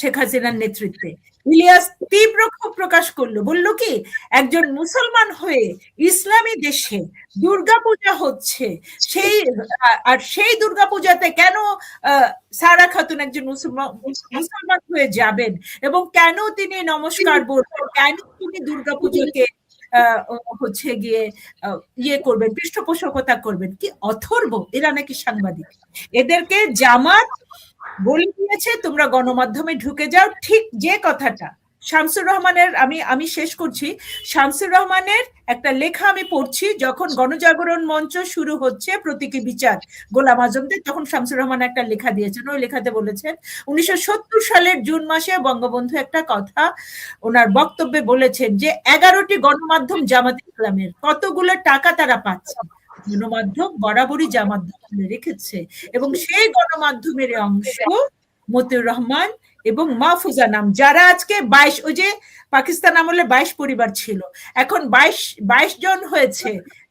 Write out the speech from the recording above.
শেখ হাসিনার নেতৃত্বে। ইলিয়াস তীব্র ক্ষোভ প্রকাশ করল। বলল কি, একজন মুসলমান হয়ে ইসলামী দেশে দুর্গাপূজা হচ্ছে, সেই, আর সেই দুর্গাপূজাতে কেন সারা খাতুন একজন মুসলমান হয়ে যাবেন? এবং কেন তিনি নমস্কার বলবেন? কেন তিনি দুর্গাপুজোকে হচ্ছে গিয়ে ইয়ে করবেন, পৃষ্ঠপোষকতা করবেন? কি অথর্ব? এরা নাকি সাংবাদিক। এদেরকে জামাত বলে দিয়েছে, তোমরা গণমাধ্যমে ঢুকে যাও। ঠিক যে কথাটা শামসুর রহমানের, আমি আমি শেষ করছি। শামসুর রহমানের একটা লেখা আমি পড়ছি, যখন গণজাগরণ মঞ্চ শুরু হচ্ছে প্রতীকী বিচার, গোলাম আজমদের, তখন শামসুর রহমান একটা লেখা দিয়েছেন। ওই লেখাতে বলেছেন, উনিশশো সত্তর সালের জুন মাসে বঙ্গবন্ধু একটা কথা ওনার বক্তব্যে বলেছেন যে, এগারোটি গণমাধ্যম জামাত ইসলামের, কতগুলো টাকা তারা পাচ্ছে? গণমাধ্যম বরাবরই জামাত দখলে রেখেছে এবং সেই গণমাধ্যমের অংশ মতিউর রহমান এবং মাহফুজা নাম, যারা আজকে বাইশ, ওই যে পাকিস্তান আমলে বাইশ পরিবার ছিল। এখন বাইশ বাইশ জন হয়েছে।